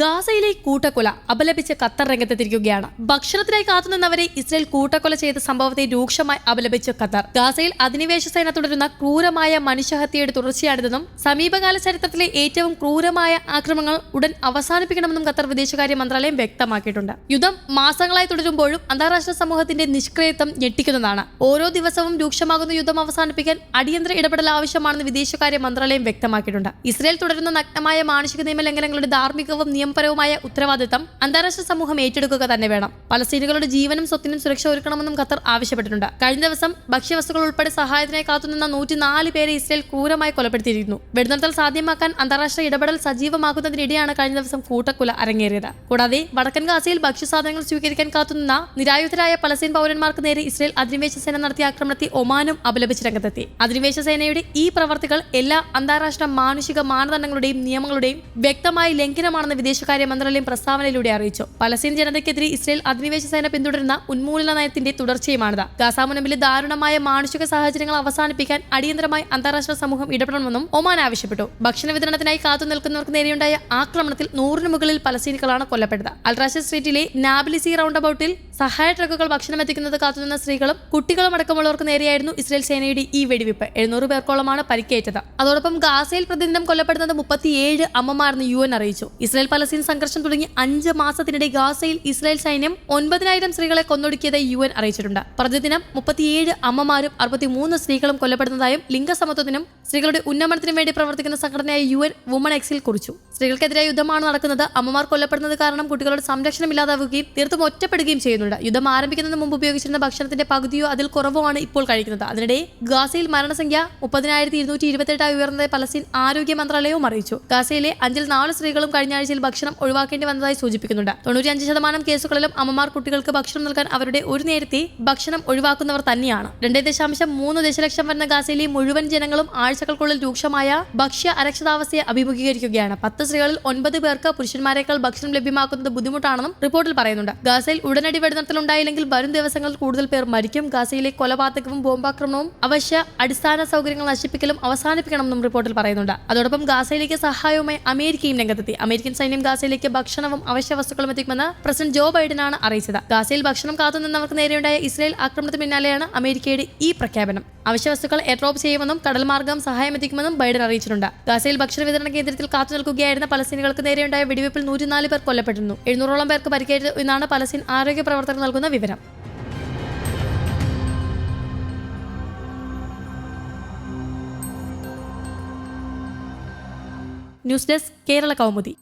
ഗാസയിലെ കൂട്ടക്കൊല അപലപിച്ച് ഖത്തർ രംഗത്തെത്തിരിക്കുകയാണ് ഭക്ഷണത്തിനായി കാത്തുനിന്നവരെ ഇസ്രയേൽ കൂട്ടക്കൊല ചെയ്ത സംഭവത്തെ രൂക്ഷമായി അപലപിച്ച് ഖത്തർ. ഗാസയിൽ അധിനിവേശ സേന തുടരുന്ന ക്രൂരമായ മനുഷ്യഹത്യയുടെ തുടർച്ചയാണിതെന്നും സമീപകാല ചരിത്രത്തിലെ ഏറ്റവും ക്രൂരമായ ആക്രമണങ്ങൾ ഉടൻ അവസാനിപ്പിക്കണമെന്നും ഖത്തർ വിദേശകാര്യ മന്ത്രാലയം വ്യക്തമാക്കിയിട്ടുണ്ട്. യുദ്ധം മാസങ്ങളായി തുടരുമ്പോഴും അന്താരാഷ്ട്ര സമൂഹത്തിന്റെ നിഷ്ക്രിയത്വം ഞെട്ടിക്കുന്നതാണ്. ഓരോ ദിവസവും രൂക്ഷമാകുന്ന യുദ്ധം അവസാനിപ്പിക്കാൻ അടിയന്തര ഇടപെടൽ ആവശ്യമാണെന്ന് വിദേശകാര്യ മന്ത്രാലയം വ്യക്തമാക്കിയിട്ടുണ്ട്. ഇസ്രയേൽ തുടരുന്ന നഗ്നമായ മാനുഷിക നിയമലംഘനങ്ങളുടെ ധാർമ്മികവും നിയമപരവുമായ ഉത്തരവാദിത്തം അന്താരാഷ്ട്ര സമൂഹം ഏറ്റെടുക്കുക തന്നെ വേണം. പലസ്തീനുകളുടെ ജീവനും സ്വത്തിനും സുരക്ഷ ഒരുക്കണമെന്നും ഖത്തർ ആവശ്യപ്പെട്ടിട്ടുണ്ട്. കഴിഞ്ഞ ദിവസം ഭക്ഷ്യവസ്തുക്കൾ ഉൾപ്പെടെ സഹായത്തിനായി കാത്തുനിന്ന നൂറ്റിനാല് പേരെ ഇസ്രയേൽ ക്രൂരമായി കൊലപ്പെടുത്തിയിരുന്നു. വെടിനിർത്തൽ സാധ്യമാക്കാൻ അന്താരാഷ്ട്ര ഇടപെടൽ സജീവമാക്കുന്നതിനിടെയാണ് കഴിഞ്ഞ ദിവസം കൂട്ടക്കുല അരങ്ങേറിയത്. കൂടാതെ വടക്കൻ ഗാസയിൽ ഭക്ഷ്യസാധനങ്ങൾ സ്വീകരിക്കാൻ കാത്തുനിന്ന നിരായുധരായ പലസ്തീൻ പൗരന്മാർക്ക് നേരെ ഇസ്രയേൽ അധിനിവേശ സേന നടത്തിയ ആക്രമണത്തെ ഒമാനും അപലപിച്ച് രംഗത്തെത്തി. അധിനിവേശ സേനയുടെ ഈ പ്രവർത്തികൾ എല്ലാ അന്താരാഷ്ട്ര മാനുഷിക മാനദണ്ഡങ്ങളുടെയും നിയമങ്ങളുടെയും വ്യക്തമായ ലംഘനമാണെന്ന് വിദേശകാര്യ മന്ത്രാലയം പ്രസ്താവനയിലൂടെ അറിയിച്ചു. പലസ്തീൻ ജനതയ്ക്കെതിരെ ഇസ്രയേൽ അധിനിവേശ സേന പിന്തുടരുന്ന ഉന്മൂലന നയത്തിന്റെ തുടർച്ചയുമാണിത്. ഗാസാമുനമ്പിലെ ദാരുണമായ മാനുഷിക സാഹചര്യങ്ങൾ അവസാനിപ്പിക്കാൻ അടിയന്തരമായി അന്താരാഷ്ട്ര സമൂഹം ഇടപെടണമെന്നും ഒമാൻ ആവശ്യപ്പെട്ടു. ഭക്ഷണ വിതരണത്തിനായി കാത്തു നിൽക്കുന്നവർക്ക് നേരെയുണ്ടായ ആക്രമണത്തിൽ നൂറിന് മുകളിൽ പലസ്തീനികളാണ് കൊല്ലപ്പെട്ടത്. അൽറാഷ സ്ട്രീറ്റിലെ നാബിലിസി റൗണ്ട് അബൌട്ടിൽ സഹായ ട്രക്കുകൾ ഭക്ഷണം എത്തിക്കുന്നത് കാത്തുനിന്ന സ്ത്രീകളും കുട്ടികളും അടക്കമുള്ളവർക്ക് നേരെയായിരുന്നു ഇസ്രയേൽ സേനയുടെ ഈ വെടിവെപ്പ് എഴുന്നൂറ് പേർക്കോളമാണ് പരിക്കേറ്റത്. അതോടൊപ്പം ഗാസയിൽ പ്രതിദിനം കൊല്ലപ്പെടുന്നത് മുപ്പത്തിയേഴ് അമ്മമാരെന്ന് യു എൻ അറിയിച്ചു. ഇസ്രായേൽ പലസ്തീൻ സംഘർഷം തുടങ്ങി അഞ്ച് മാസത്തിനിടെ ഗാസയിൽ ഇസ്രായേൽ സൈന്യം ഒൻപതിനായിരം സ്ത്രീകളെ കൊന്നൊടുക്കിയതായി യു എൻ അറിയിച്ചിട്ടുണ്ട്. പ്രതിദിനം മുപ്പത്തിയേഴ് അമ്മമാരും അറുപത്തിമൂന്ന് സ്ത്രീകളും കൊല്ലപ്പെടുന്നതായും ലിംഗസമത്വത്തിനും സ്ത്രീകളുടെ ഉന്നമനത്തിനും വേണ്ടി പ്രവർത്തിക്കുന്ന സംഘടനയായ യു എൻ വുമൺ എക്സിൽ കുറിച്ചു. സ്ത്രീകൾക്കെതിരായ യുദ്ധമാണ് നടക്കുന്നത്. അമ്മമാർ കൊല്ലപ്പെടുന്നത് കാരണം കുട്ടികളുടെ സംരക്ഷണം ഇല്ലാതാവുകയും തീർത്തും ഒറ്റപ്പെടുകയും ചെയ്യുന്നുണ്ട്. യുദ്ധം ആരംഭിക്കുന്നതിന് മുമ്പ് ഉപയോഗിച്ചിരുന്ന ഭക്ഷണത്തിന്റെ പകുതിയോ അതിൽ കുറവോ ആണ് ഇപ്പോൾ കഴിക്കുന്നത്. അതിനിടെ ഗാസയിൽ മരണസംഖ്യ മുപ്പതിനായിരത്തി ഇരുന്നൂറ്റി ഇരുപത്തെട്ടായി ഉയർന്നതായി പലസ്തീൻ ആരോഗ്യ മന്ത്രാലയവും അറിയിച്ചു. ഗാസയിലെ അഞ്ചിൽ നാല് സ്ത്രീകളും കഴിഞ്ഞ ആഴ്ചയിൽ ഭക്ഷണം ഒഴിവാക്കേണ്ടി വന്നതായി സൂചിപ്പിക്കുന്നുണ്ട്. തൊണ്ണൂറ്റിയഞ്ച് ശതമാനം കേസുകളിലും അമ്മമാർ കുട്ടികൾക്ക് ഭക്ഷണം നൽകാൻ അവരുടെ ഒരു നേരത്തെ ഭക്ഷണം ഒഴിവാക്കുന്നവർ തന്നെയാണ്. രണ്ടേ ദശാംശം മൂന്ന് ദശലക്ഷം വരുന്ന ഗാസയിലെ മുഴുവൻ ജനങ്ങളും ആഴ്ചകൾക്കുള്ളിൽ രൂക്ഷമായ ഭക്ഷ്യ അരക്ഷിതാവസ്ഥയെ അഭിമുഖീകരിക്കുകയാണ്. പത്ത് സ്ത്രീകളിൽ ഒൻപത് പേർക്ക് പുരുഷന്മാരെക്കാൾ ഭക്ഷണം ലഭ്യമാക്കുന്നത് ബുദ്ധിമുട്ടാണെന്നും റിപ്പോർട്ടിൽ പറയുന്നുണ്ട്. ഗാസയിൽ ഉടനടി വെടിനിർത്തലുണ്ടായില്ലെങ്കിൽ വരും ദിവസങ്ങളിൽ കൂടുതൽ പേർ മരിക്കും. ഗാസയിലെ കൊലപാതകവും ബോംബാക്രമണവും അവശ്യ അടിസ്ഥാന സൗകര്യങ്ങൾ നശിപ്പിക്കലും അവസാനിപ്പിക്കണമെന്നും റിപ്പോർട്ടിൽ പറയുന്നുണ്ട്. അതോടൊപ്പം ഗാസയിലേക്ക് സഹായവുമായി അമേരിക്കയും രംഗത്തെത്തി. അമേരിക്കൻ സൈന്യം ഗാസയിലേക്ക് ഭക്ഷണവും അവശ്യ വസ്തുക്കളും എത്തിക്കുമെന്ന് പ്രസിഡന്റ് ജോ ബൈഡനാണ് അറിയിച്ചത്. ഗാസയിൽ ഭക്ഷണം കാത്തുനിന്നവർക്ക് നേരെയുണ്ടായ ഇസ്രായേൽ ആക്രമണത്തിന് പിന്നാലെയാണ് അമേരിക്കയുടെ ഈ പ്രഖ്യാപനം. അവശ്യ വസ്തുക്കൾ എയർഡ്രോപ്പ് ചെയ്യുമെന്നും കടൽമാർഗം സഹായം എത്തിക്കുമെന്നും ബൈഡൻ അറിയിച്ചിട്ടുണ്ട്. ഗാസയിൽ ഭക്ഷണ വിതരണ കേന്ദ്രത്തിൽ കാത്തു നിൽക്കുകയായിരുന്ന പലസ്തീനുകൾക്ക് നേരെയുണ്ടായ വെടിവെപ്പിൽ നൂറ്റിനാല് പേർ കൊല്ലപ്പെട്ടിരുന്നു. എഴുന്നൂറോളം പേർക്ക് പരിക്കേറ്റു എന്നാണ് പലസ്തീൻ ആരോഗ്യ പ്രവർത്തകർ നൽകുന്ന വിവരം. News desk Kerala Kaumudi.